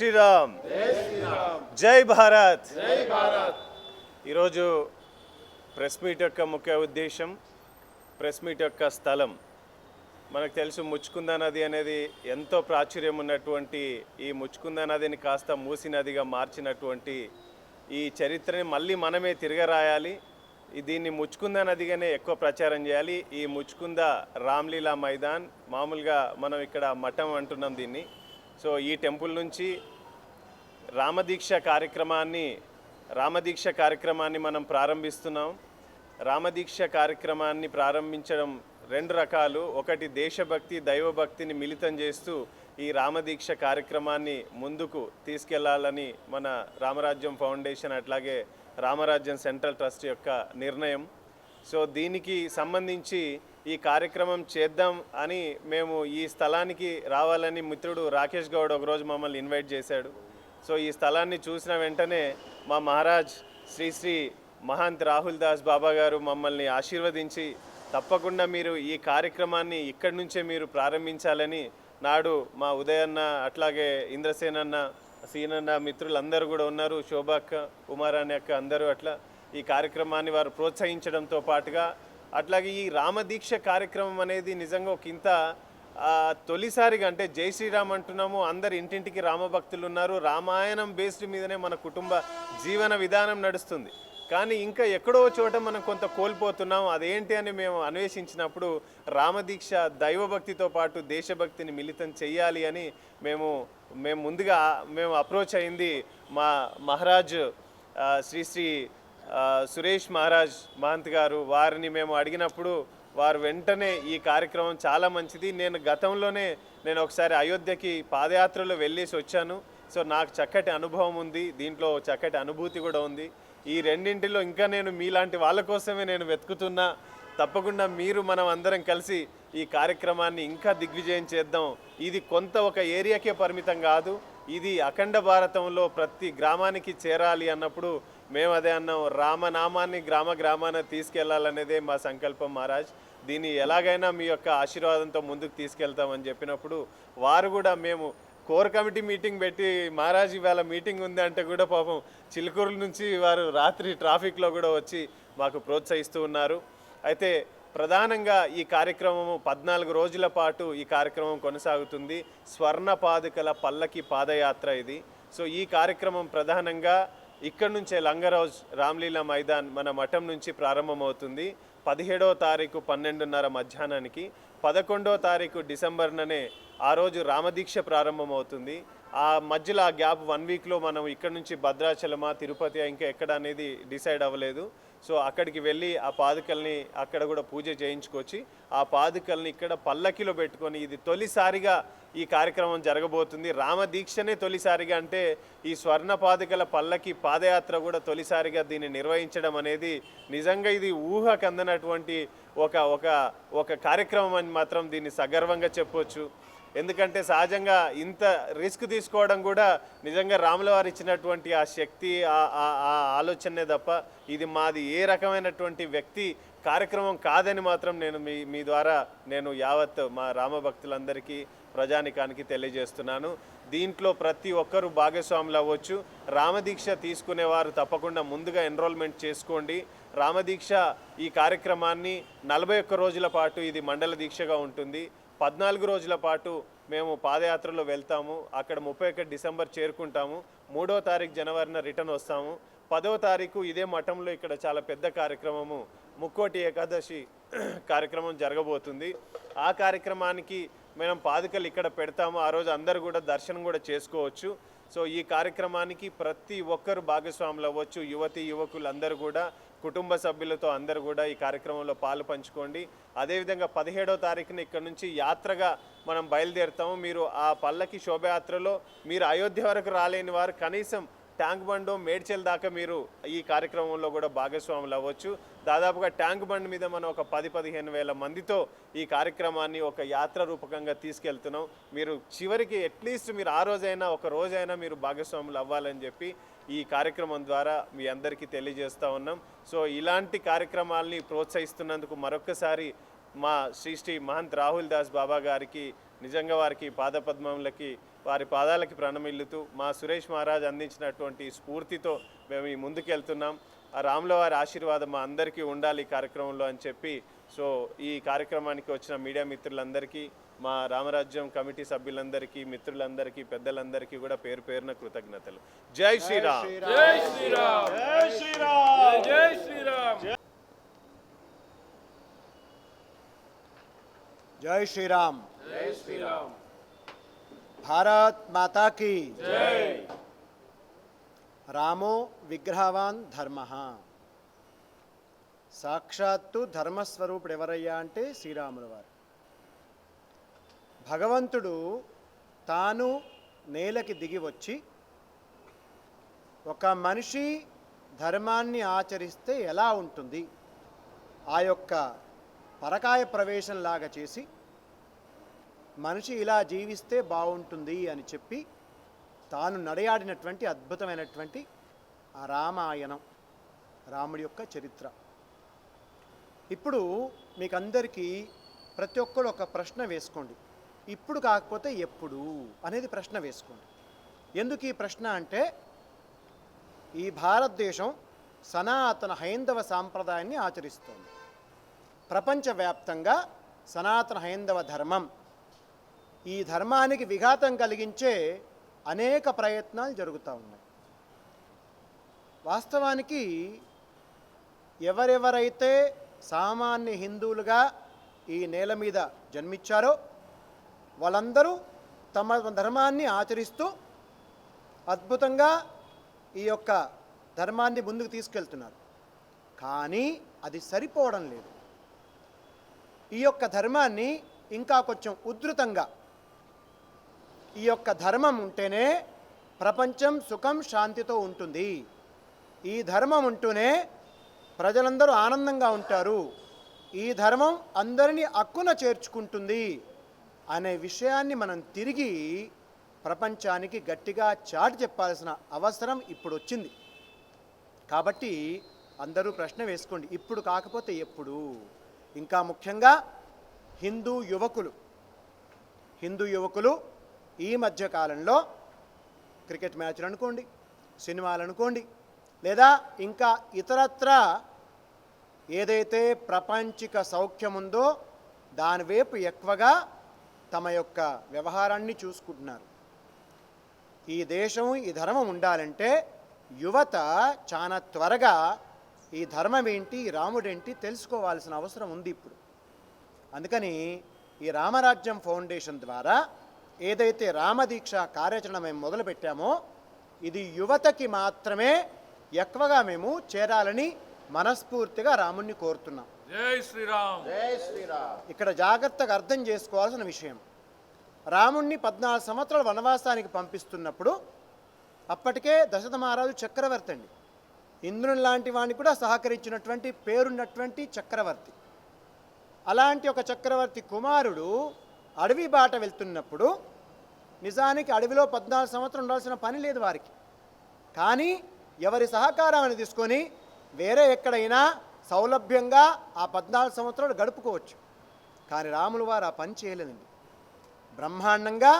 జై శ్రీరామ్. జై భారత్. ఈరోజు ప్రెస్ మీట్ యొక్క ముఖ్య ఉద్దేశం ప్రెస్ మీట్ యొక్క స్థలం. మనకు తెలుసు ముచ్చుకుందా నది అనేది ఎంతో ప్రాచుర్యం ఉన్నటువంటి ఈ ముచ్చుకుందా నదిని కాస్త మూసి నదిగా మార్చినటువంటి ఈ చరిత్రని మళ్ళీ మనమే తిరగరాయాలి దీన్ని ముచ్చుకుందా నదిగానే ఎక్కువ ప్రచారం చేయాలి. ఈ ముచ్చుకుందా రామ్లీలా మైదాన్ మామూలుగా మనం ఇక్కడ మఠం అంటున్నాం దీన్ని. సో ఈ టెంపుల్ నుంచి రామదీక్ష కార్యక్రమాన్ని రామదీక్ష కార్యక్రమాన్ని మనం ప్రారంభిస్తున్నాం. రామదీక్ష కార్యక్రమాన్ని ప్రారంభించడం రెండు రకాలు. ఒకటి దేశభక్తి దైవభక్తిని మిళితం చేస్తూ ఈ రామదీక్ష కార్యక్రమాన్ని ముందుకు తీసుకెళ్ళాలని మన రామరాజ్యం ఫౌండేషన్ అట్లాగే రామరాజ్యం సెంట్రల్ ట్రస్ట్ యొక్క నిర్ణయం. సో దీనికి సంబంధించి ఈ కార్యక్రమం చేద్దాం అని మేము ఈ స్థలానికి రావాలని మిత్రుడు రాకేష్ గౌడ్ ఒకరోజు మమ్మల్ని ఇన్వైట్ చేశాడు. సో ఈ స్థలాన్ని చూసిన వెంటనే మా మహారాజ్ శ్రీ శ్రీ మహాంత్ రాహుల్ దాస్ బాబా గారు మమ్మల్ని ఆశీర్వదించి తప్పకుండా మీరు ఈ కార్యక్రమాన్ని ఇక్కడి నుంచే మీరు ప్రారంభించాలని నాడు మా ఉదయన్న అట్లాగే ఇంద్రసేనన్న సీనన్న మిత్రులందరూ కూడా ఉన్నారు. శోభా అక్క ఉమారాణి అక్క అందరూ అట్లా ఈ కార్యక్రమాన్ని వారు ప్రోత్సహించడంతో పాటుగా అట్లాగే ఈ రామదీక్ష కార్యక్రమం అనేది నిజంగా ఒక ఇంత తొలిసారిగా అంటే జై శ్రీరామ్ అంటున్నాము. అందరు ఇంటింటికి రామభక్తులు ఉన్నారు. రామాయణం బేస్డ్ మీదనే మన కుటుంబ జీవన విధానం నడుస్తుంది. కానీ ఇంకా ఎక్కడో చోట మనం కొంత కోల్పోతున్నాం. అదేంటి అని మేము అన్వేషించినప్పుడు రామదీక్ష దైవభక్తితో పాటు దేశభక్తిని మిళితం చేయాలి అని మేము మేము ముందుగా మేము అప్రోచ్ అయింది మా మహారాజ్ శ్రీ శ్రీ సురేష్ మహారాజ్ మహంత్ గారు వారిని మేము అడిగినప్పుడు వారు వెంటనే ఈ కార్యక్రమం చాలా మంచిది. నేను గతంలోనే నేను ఒకసారి అయోధ్యకి పాదయాత్రలో వెళ్ళేసి వచ్చాను. సో నాకు చక్కటి అనుభవం ఉంది. దీంట్లో చక్కటి అనుభూతి కూడా ఉంది. ఈ రెండింటిలో ఇంకా నేను మీలాంటి వాళ్ళ కోసమే నేను వెతుకుతున్నా. తప్పకుండా మీరు మనం అందరం కలిసి ఈ కార్యక్రమాన్ని ఇంకా దిగ్విజయం చేద్దాం. ఇది కొంత ఒక ఏరియాకే పరిమితం కాదు. ఇది అఖండ భారతంలో ప్రతి గ్రామానికి చేరాలి అన్నప్పుడు మేము అదే అన్నాం రామనామాన్ని గ్రామ గ్రామాన తీసుకెళ్ళాలనేదే మా సంకల్పం మహారాజ్. దీన్ని ఎలాగైనా మీ యొక్క ఆశీర్వాదంతో ముందుకు తీసుకెళ్తామని చెప్పినప్పుడు వారు కూడా మేము కోర్ కమిటీ మీటింగ్ పెట్టి మహారాజ్ ఇవాళ మీటింగ్ ఉంది అంటే కూడా పాపం చిలుకూరు నుంచి వారు రాత్రి ట్రాఫిక్లో కూడా వచ్చి మాకు ప్రోత్సహిస్తూ ఉన్నారు. అయితే ప్రధానంగా ఈ కార్యక్రమము పద్నాలుగు రోజుల పాటు ఈ కార్యక్రమం కొనసాగుతుంది. స్వర్ణ పాదుకల పల్లకి పాదయాత్ర ఇది. సో ఈ కార్యక్రమం ప్రధానంగా ఇక్కడ నుంచే లంగరాజ్ రామ్లీలా మైదాన్ మన మఠం నుంచి ప్రారంభమవుతుంది. పదిహేడవ తారీఖు పన్నెండున్నర మధ్యాహ్నానికి పదకొండవ తారీఖు డిసెంబర్ననే ఆ రోజు రామదీక్ష ప్రారంభమవుతుంది. ఆ మధ్యలో ఆ గ్యాప్ వన్ వీక్లో మనం ఇక్కడ నుంచి భద్రాచలమా తిరుపతి ఇంకా ఎక్కడ అనేది డిసైడ్ అవ్వలేదు. సో అక్కడికి వెళ్ళి ఆ పాదుకల్ని అక్కడ కూడా పూజ చేయించుకొచ్చి ఆ పాదుకల్ని ఇక్కడ పల్లకిలో పెట్టుకొని ఇది తొలిసారిగా ఈ కార్యక్రమం జరగబోతుంది. రామదీక్షనే తొలిసారిగా అంటే ఈ స్వర్ణ పాదుకల పల్లకి పాదయాత్ర కూడా తొలిసారిగా దీన్ని నిర్వహించడం అనేది నిజంగా ఇది ఊహ కందనటువంటి ఒక ఒక ఒక కార్యక్రమం అని మాత్రం దీన్ని సగర్వంగా చెప్పొచ్చు. ఎందుకంటే సహజంగా ఇంత రిస్క్ తీసుకోవడం కూడా నిజంగా రాముల వారు ఇచ్చినటువంటి ఆ శక్తి ఆ- ఆ ఆ ఆలోచనే తప్ప ఇది మాది ఏ రకమైనటువంటి వ్యక్తి కార్యక్రమం కాదని మాత్రం నేను మీ మీ ద్వారా నేను యావత్ మా రామభక్తులందరికీ ప్రజానికానికి తెలియజేస్తున్నాను. దీంట్లో ప్రతి ఒక్కరూ భాగస్వాములు అవ్వచ్చు. రామదీక్ష తీసుకునేవారు తప్పకుండా ముందుగా ఎన్రోల్మెంట్ చేసుకోండి. రామదీక్ష ఈ కార్యక్రమాన్ని నలభై ఒక్క రోజుల పాటు ఇది మండల దీక్షగా ఉంటుంది. పద్నాలుగు రోజుల పాటు మేము పాదయాత్రలో వెళ్తాము. అక్కడ ముప్పై ఒకటి డిసెంబర్ చేరుకుంటాము. మూడో తారీఖు జనవరిన రిటర్న్ వస్తాము. పదో తారీఖు ఇదే మఠంలో ఇక్కడ చాలా పెద్ద కార్యక్రమము. ముక్కోటి ఏకాదశి కార్యక్రమం జరగబోతుంది. ఆ కార్యక్రమానికి మేము పాదుకలు ఇక్కడ పెడతాము. ఆ రోజు అందరూ కూడా దర్శనం కూడా చేసుకోవచ్చు. సో ఈ కార్యక్రమానికి ప్రతి ఒక్కరు భాగస్వాములు అవ్వచ్చు. యువతి యువకులు అందరూ కూడా కుటుంబ సభ్యులతో అందరూ కూడా ఈ కార్యక్రమంలో పాలు పంచుకోండి. అదేవిధంగా పదిహేడవ తారీఖున ఇక్కడ నుంచి యాత్రగా మనం బయలుదేరుతాము. మీరు ఆ పల్లకి శోభయాత్రలో మీరు అయోధ్య వరకు రాలేని వారు కనీసం ట్యాంక్ బండ్ మేడ్చల్ దాకా మీరు ఈ కార్యక్రమంలో కూడా భాగస్వాములు అవ్వచ్చు. దాదాపుగా ట్యాంక్ బండ్ మీద మనం ఒక పది పదిహేను వేల మందితో ఈ కార్యక్రమాన్ని ఒక యాత్ర రూపకంగా తీసుకెళ్తున్నాం. మీరు చివరికి అట్లీస్ట్ మీరు ఆ రోజైనా ఒక రోజైనా మీరు భాగస్వాములు అవ్వాలని చెప్పి ఈ కార్యక్రమం ద్వారా మీ అందరికీ తెలియజేస్తూ ఉన్నాం. సో ఇలాంటి కార్యక్రమాల్ని ప్రోత్సహిస్తున్నందుకు మరొక్కసారి మా శ్రీ శ్రీ మహంత్ రాహుల్ దాస్ బాబా గారికి నిజంగా వారికి పాదపద్మములకి వారి పాదాలకి ప్రణమిల్లుతూ మా సురేష్ మహారాజ్ అందించినటువంటి స్ఫూర్తితో మేము ఈ ముందుకెళ్తున్నాం. ఆ రాముల వారి ఆశీర్వాదం మా అందరికీ ఉండాలి ఈ కార్యక్రమంలో అని చెప్పి సో ఈ కార్యక్రమానికి వచ్చిన మీడియా మిత్రులందరికీ మా రామరాజ్యం కమిటీ సభ్యులందరికీ మిత్రులందరికీ పెద్దలందరికీ కూడా పేరు పేరున కృతజ్ఞతలు. జై శ్రీరామ్. జై శ్రీరామ్. జై శ్రీరామ్. జై శ్రీరామ్. జై శ్రీరామ్. జై శ్రీరామ్. భారత్ మాతా కీ జై రామో విగ్రహవాన్ ధర్మ సాక్షాత్తు ధర్మస్వరూపుడు ఎవరయ్యా అంటే శ్రీరాముల వారు। భగవంతుడు తాను నేలకి దిగి వచ్చి ఒక మనిషి ధర్మాన్ని ఆచరిస్తే ఎలా ఉంటుంది? ఆ యొక్క పరకాయ ప్రవేశంలాగా చేసి మనిషి ఇలా జీవిస్తే బాగుంటుంది అని చెప్పి తాను నడయాడినటువంటి అద్భుతమైనటువంటి ఆ రామాయణం రాముడి యొక్క చరిత్ర. ఇప్పుడు మీకు అందరికీ ప్రతి ఒక్కరు ఒక ప్రశ్న వేసుకోండి. ఇప్పుడు కాకపోతే ఎప్పుడు అనేది ప్రశ్న వేసుకోండి. ఎందుకు ఈ ప్రశ్న అంటే ఈ భారతదేశం సనాతన హైందవ సాంప్రదాయాన్ని ఆచరిస్తోంది. ప్రపంచవ్యాప్తంగా సనాతన హైందవ ధర్మం ఈ ధర్మానికి విఘాతం కలిగించే అనేక ప్రయత్నాలు జరుగుతూ ఉన్నాయి. వాస్తవానికి ఎవరెవరైతే సామాన్య హిందువులుగా ఈ నేల మీద జన్మించారో వాళ్ళందరూ తమ ధర్మాన్ని ఆచరిస్తూ అద్భుతంగా ఈ యొక్క ధర్మాన్ని ముందుకు తీసుకెళ్తున్నారు. కానీ అది సరిపోవడం లేదు. ఈ యొక్క ధర్మాన్ని ఇంకా కొంచెం ఉధృతంగా ఈ యొక్క ధర్మం ఉంటేనే ప్రపంచం సుఖం శాంతితో ఉంటుంది. ఈ ధర్మం ఉంటూనే ప్రజలందరూ ఆనందంగా ఉంటారు. ఈ ధర్మం అందరినీ అక్కున చేర్చుకుంటుంది అనే విషయాన్ని మనం తిరిగి ప్రపంచానికి గట్టిగా చాటి చెప్పాల్సిన అవసరం ఇప్పుడు వచ్చింది కాబట్టి అందరూ ప్రశ్న వేసుకోండి ఇప్పుడు కాకపోతే ఎప్పుడు? ఇంకా ముఖ్యంగా హిందూ యువకులు హిందూ యువకులు ఈ మధ్య కాలంలో క్రికెట్ మ్యాచ్లు అనుకోండి సినిమాలు అనుకోండి లేదా ఇంకా ఇతరత్ర ఏదైతే ప్రపంచిక సౌఖ్యం ఉందో దానివైపు ఎక్కువగా తమ యొక్క వ్యవహారాన్ని చూసుకుంటున్నారు. ఈ దేశం ఈ ధర్మం ఉండాలంటే యువత చాలా త్వరగా ఈ ధర్మం ఏంటి రాముడేంటి తెలుసుకోవాల్సిన అవసరం ఉంది ఇప్పుడు. అందుకని ఈ రామరాజ్యం ఫౌండేషన్ ద్వారా ఏదైతే రామదీక్ష కార్యాచరణ మేము మొదలుపెట్టామో ఇది యువతకి మాత్రమే ఎక్కువగా మేము చేరాలని మనస్ఫూర్తిగా రాముణ్ణి కోరుతున్నాం. జై శ్రీరామ్. ఇక్కడ జాగ్రత్తగా అర్థం చేసుకోవాల్సిన విషయం. రాముణ్ణి పద్నాలుగు సంవత్సరాల వనవాసానికి పంపిస్తున్నప్పుడు అప్పటికే దశరథ మహారాజు చక్రవర్తి అండి. ఇంద్రుని లాంటి వాడిని కూడా సహకరించినటువంటి పేరున్నటువంటి చక్రవర్తి. అలాంటి ఒక చక్రవర్తి కుమారుడు అడవి బాట వెళ్తున్నప్పుడు నిజానికి అడవిలో పద్నాలుగు సంవత్సరం ఉండాల్సిన పని లేదు వారికి. కానీ ఎవరి సహకారాన్ని తీసుకొని వేరే ఎక్కడైనా సౌలభ్యంగా ఆ పద్నాలుగు సంవత్సరాలు గడుపుకోవచ్చు. కానీ రాములు వారు ఆ పని చేయలేదండి. బ్రహ్మాండంగా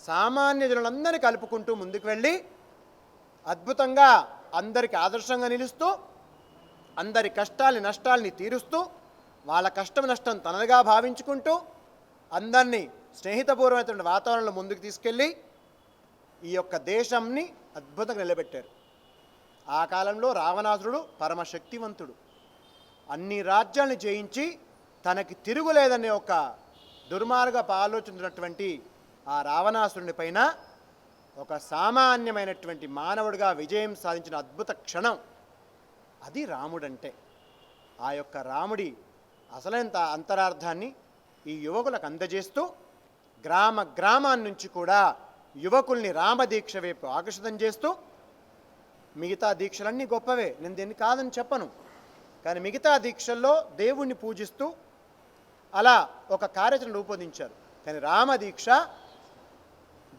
సామాన్య జనులందరినీ కలుపుకుంటూ ముందుకు వెళ్ళి అద్భుతంగా అందరికి ఆదర్శంగా నిలుస్తూ అందరి కష్టాల్ని నష్టాల్ని తీరుస్తూ వాళ్ళ కష్టం నష్టం తనదిగా భావించుకుంటూ అందరినీ స్నేహితపూర్వమైనటువంటి వాతావరణంలో ముందుకు తీసుకెళ్ళి ఈ యొక్క దేశంని అద్భుతంగా నిలబెట్టారు. ఆ కాలంలో రావణాసురుడు పరమశక్తివంతుడు. అన్ని రాజ్యాలను జయించి తనకి తిరుగులేదనే ఒక దుర్మార్గపు ఆలోచించినటువంటి ఆ రావణాసురుని పైన ఒక సామాన్యమైనటువంటి మానవుడిగా విజయం సాధించిన అద్భుత క్షణం. అది రాముడంటే. ఆ యొక్క రాముడి అసలంత అంతరార్థాన్ని ఈ యువకులకు అందజేస్తూ గ్రామ గ్రామాన్ని నుంచి కూడా యువకుల్ని రామదీక్ష వైపు ఆకర్షితం చేస్తూ మిగతా దీక్షలన్నీ గొప్పవే. నేను దీన్ని కాదని చెప్పను. కానీ మిగతా దీక్షల్లో దేవుణ్ణి పూజిస్తూ అలా ఒక కార్యాచరణ రూపొందించారు. కానీ రామదీక్ష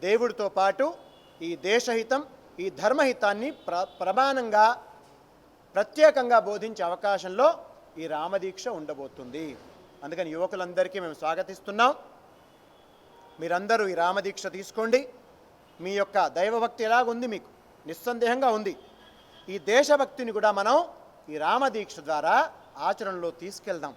దేవుడితో పాటు ఈ దేశహితం ఈ ధర్మహితాన్ని ప్ర ప్రమాణంగా ప్రత్యేకంగా బోధించే అవకాశంలో ఈ రామదీక్ష ఉండబోతుంది. అందుకని యువకులందరికీ మేము స్వాగతిస్తున్నాం. మీరందరూ ఈ రామదీక్ష తీసుకోండి. మీ యొక్క దైవభక్తి ఎలాగుంది మీకు? నిస్సందేహంగా ఉంది. ఈ దేశభక్తిని కూడా మనం ఈ రామదీక్ష ద్వారా ఆచరణలో తీసుకెళ్దాం.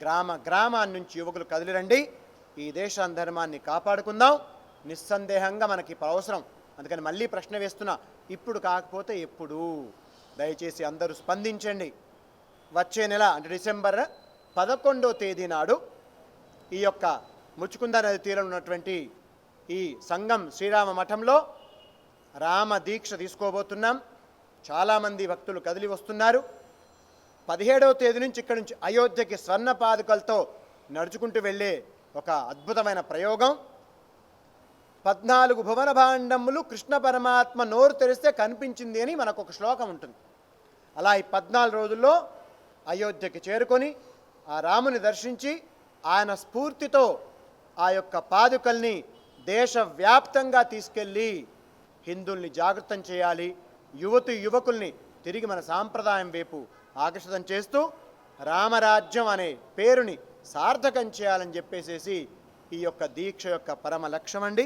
గ్రామ గ్రామాన్ని నుంచి యువకులు కదిలిరండి. ఈ దేశ ధర్మాన్ని కాపాడుకుందాం. నిస్సందేహంగా మనకి ఇప్పుడు అవసరం. అందుకని మళ్ళీ ప్రశ్న వేస్తున్నా ఇప్పుడు కాకపోతే ఎప్పుడు? దయచేసి అందరూ స్పందించండి. వచ్చే నెల అంటే డిసెంబర్ పదకొండో తేదీ నాడు ఈ యొక్క ముచ్చుకుంద నది తీరం ఉన్నటువంటి ఈ సంఘం శ్రీరామ మఠంలో రామ దీక్ష తీసుకోబోతున్నాం. చాలామంది భక్తులు కదిలి వస్తున్నారు. పదిహేడవ తేదీ నుంచి ఇక్కడి నుంచి అయోధ్యకి స్వర్ణ పాదుకలతో నడుచుకుంటూ వెళ్ళే ఒక అద్భుతమైన ప్రయోగం. పద్నాలుగు భువన భాండములు కృష్ణ పరమాత్మ నోరు తెరిస్తే కనిపించింది అని మనకు ఒక శ్లోకం ఉంటుంది. అలా ఈ పద్నాలుగు రోజుల్లో అయోధ్యకి చేరుకొని ఆ రాముని దర్శించి ఆయన స్ఫూర్తితో ఆ యొక్క పాదుకల్ని దేశవ్యాప్తంగా తీసుకెళ్ళి హిందుల్ని జాగృతం చేయాలి యువతి యువకుల్ని తిరిగి మన సాంప్రదాయం వైపు ఆకర్షితం చేస్తూ రామరాజ్యం అనే పేరుని సార్థకం చేయాలని చెప్పేసేసి ఈ యొక్క దీక్ష యొక్క పరమ లక్ష్యం అండి.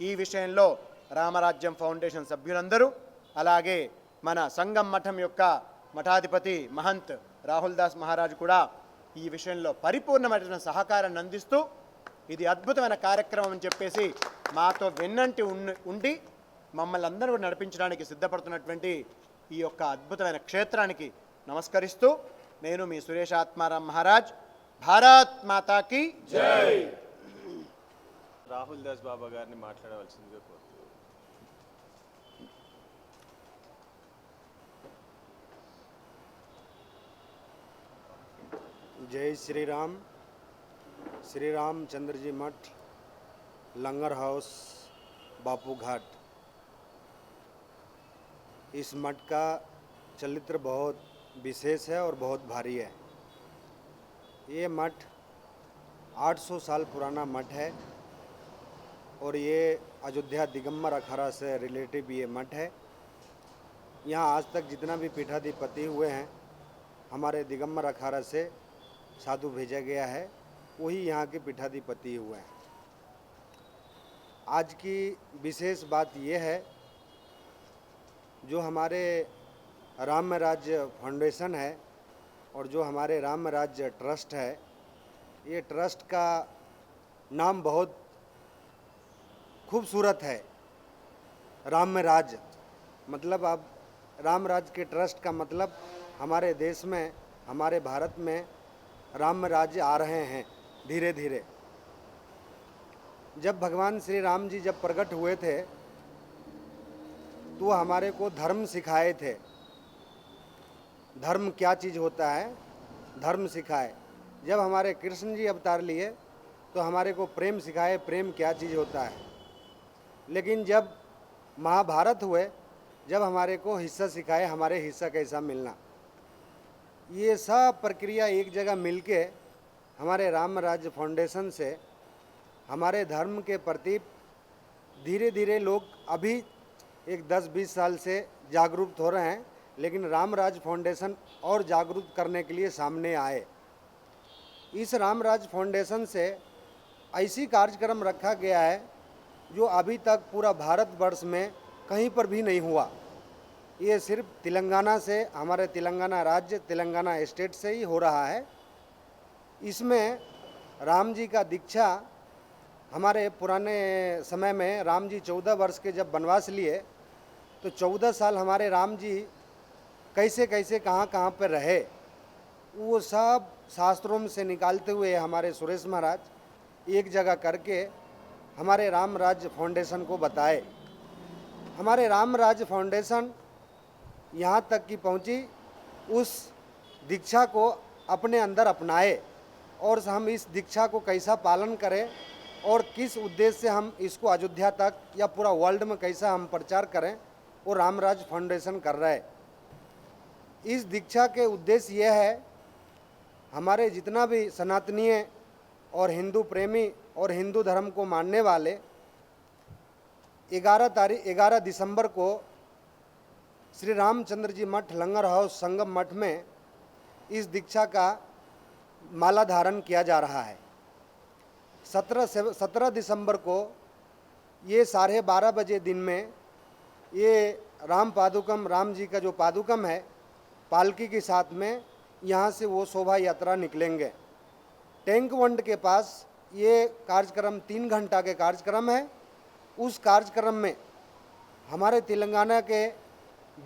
ఈ విషయంలో రామరాజ్యం ఫౌండేషన్ సభ్యులందరూ అలాగే మన సంగం మఠం యొక్క మఠాధిపతి మహంత్ రాహుల్ దాస్ మహారాజ్ కూడా ఈ విషయంలో పరిపూర్ణమైన సహకారాన్ని అందిస్తూ ఇది అద్భుతమైన కార్యక్రమం అని చెప్పేసి మాతో వెన్నంటి ఉండి మమ్మల్ని అందరూ కూడా నడిపించడానికి సిద్ధపడుతున్నటువంటి ఈ యొక్క అద్భుతమైన క్షేత్రానికి నమస్కరిస్తూ నేను మీ సురేష్ ఆత్మారాం మహారాజ్. భారత్ మాతాకి రాహుల్ దాస్ బాబా గారిని మాట్లాడవలసిందిగా కోరు जय श्री राम। श्री रामचंद्र जी मठ, लंगर हाउस, बापू घाट। इस मठ का चरित्र बहुत विशेष है और बहुत भारी है। ये मठ 800 साल पुराना मठ है और ये अयोध्या दिगंबर अखाड़ा से रिलेटिव ये मठ है। यहाँ आज तक जितना भी पीठाधिपति हुए हैं, हमारे दिगंबर अखाड़ा से साधु भेजा गया है, वही यहाँ के पीठाधिपति हुए हैं। आज की विशेष बात यह है, जो हमारे राम राज्य फाउंडेशन है और जो हमारे राम राज्य ट्रस्ट है, ये ट्रस्ट का नाम बहुत खूबसूरत है राम राज्य मतलब अब राम राज्य के ट्रस्ट का मतलब हमारे देश में, हमारे भारत में राम राज्य आ रहे हैं धीरे धीरे। जब भगवान श्री राम जी जब प्रकट हुए थे तो हमारे को धर्म सिखाए थे। धर्म क्या चीज़ होता है? धर्म सिखाए। जब हमारे कृष्ण जी अवतार लिए तो हमारे को प्रेम सिखाए, प्रेम क्या चीज़ होता है। लेकिन जब महाभारत हुए, जब हमारे को हिस्सा सिखाए, हमारे हिस्सा कैसा मिलना। ये सब प्रक्रिया एक जगह मिलके हमारे राम राज्य फाउंडेशन से हमारे धर्म के प्रति धीरे धीरे लोग अभी एक 10-20 साल से जागरूक हो रहे हैं, लेकिन राम राज फाउंडेशन और जागरूक करने के लिए सामने आए। इस राम राज फाउंडेशन से ऐसी कार्यक्रम रखा गया है, जो अभी तक पूरा भारतवर्ष में कहीं पर भी नहीं हुआ। ये सिर्फ़ तेलंगाना से, हमारे तेलंगाना राज्य, तेलंगाना स्टेट से ही हो रहा है। इसमें राम जी का दीक्षा हमारे पुराने समय में राम जी चौदह वर्ष के जब वनवास लिए तो चौदह साल हमारे राम जी कैसे कैसे, कहाँ कहाँ पर रहे, वो सब शास्त्रों से निकालते हुए हमारे सुरेश महाराज एक जगह करके हमारे राम राज्य फाउंडेशन को बताए। हमारे राम राज्य फाउंडेशन यहाँ तक की पहुँची, उस दीक्षा को अपने अंदर अपनाए और हम इस दीक्षा को कैसा पालन करें और किस उद्देश्य से हम इसको अयोध्या तक या पूरा वर्ल्ड में कैसा हम प्रचार करें, वो रामराज फाउंडेशन कर रहा है। इस दीक्षा के उद्देश्य यह है, हमारे जितना भी सनातनीय और हिंदू प्रेमी और हिंदू धर्म को मानने वाले, ग्यारह तारीख, ग्यारह दिसंबर को श्री रामचंद्र जी मठ, लंगर हाउस, संगम मठ में इस दीक्षा का माला धारण किया जा रहा है। सत्रह से, सत्रह दिसंबर को ये साढ़े बारह बजे दिन में ये राम पादुकम, राम जी का जो पादुकम है, पालकी के साथ में यहाँ से वो शोभा यात्रा निकलेंगे। टैंक वंड के पास ये कार्यक्रम, तीन घंटा के कार्यक्रम है। उस कार्यक्रम में हमारे तेलंगाना के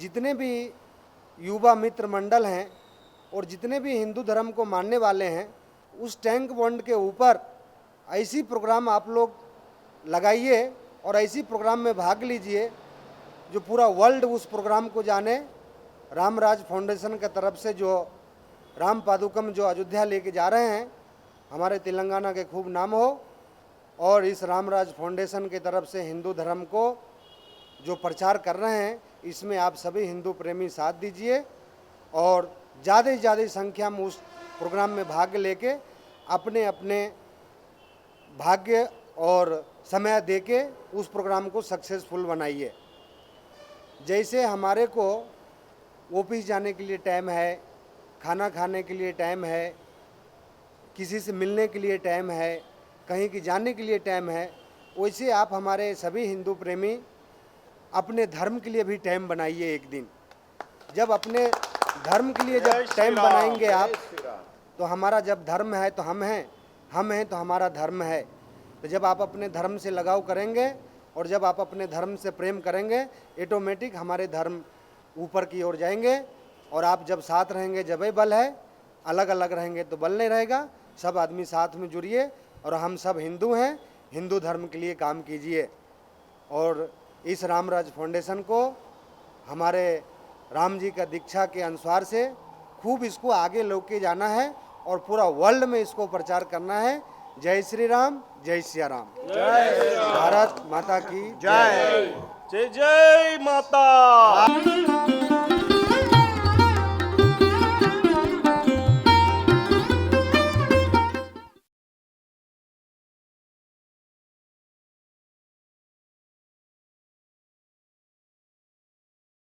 जितने भी युवा मित्र मंडल हैं और जितने भी हिंदू धर्म को मानने वाले हैं, उस टैंक बॉन्ड के ऊपर ऐसी प्रोग्राम आप लोग लगाइए और ऐसी प्रोग्राम में भाग लीजिए जो पूरा वर्ल्ड उस प्रोग्राम को जाने। रामराज फाउंडेशन के तरफ़ से जो राम पादुकम जो अयोध्या लेके जा रहे हैं, हमारे तेलंगाना के खूब नाम हो और इस रामराज फाउंडेशन की तरफ़ से हिंदू धर्म को जो प्रचार कर रहे हैं इसमें आप सभी हिंदू प्रेमी साथ दीजिए और ज़्यादा से ज़्यादा संख्या में उस प्रोग्राम में भाग लेके अपने अपने भाग्य और समय देके उस प्रोग्राम को सक्सेसफुल बनाइए। जैसे हमारे को ऑफ़िस जाने के लिए टाइम है, खाना खाने के लिए टाइम है, किसी से मिलने के लिए टाइम है, कहीं की जाने के लिए टाइम है, वैसे आप हमारे सभी हिंदू प्रेमी अपने धर्म के लिए भी टाइम बनाइए एक दिन। जब अपने धर्म के लिए जब टाइम बनाएँगे आप तो हमारा जब धर्म है तो हम हैं हम हैं तो हमारा धर्म है। तो जब आप अपने धर्म से लगाव करेंगे और जब आप अपने धर्म से प्रेम करेंगे ऑटोमेटिक हमारे धर्म ऊपर की ओर जाएँगे और आप जब साथ रहेंगे जब ही बल है अलग अलग रहेंगे तो बल नहीं रहेगा। सब आदमी साथ में जुड़िए और हम सब हिंदू हैं हिंदू धर्म के लिए काम कीजिए। और इस रामराज फाउंडेशन को हमारे राम जी का दीक्षा के अनुसार से खूब इसको आगे लेके जाना है और पूरा वर्ल्ड में इसको प्रचार करना है। जय श्री राम जय सिया राम। जय भारत माता की जय। जय जय माता।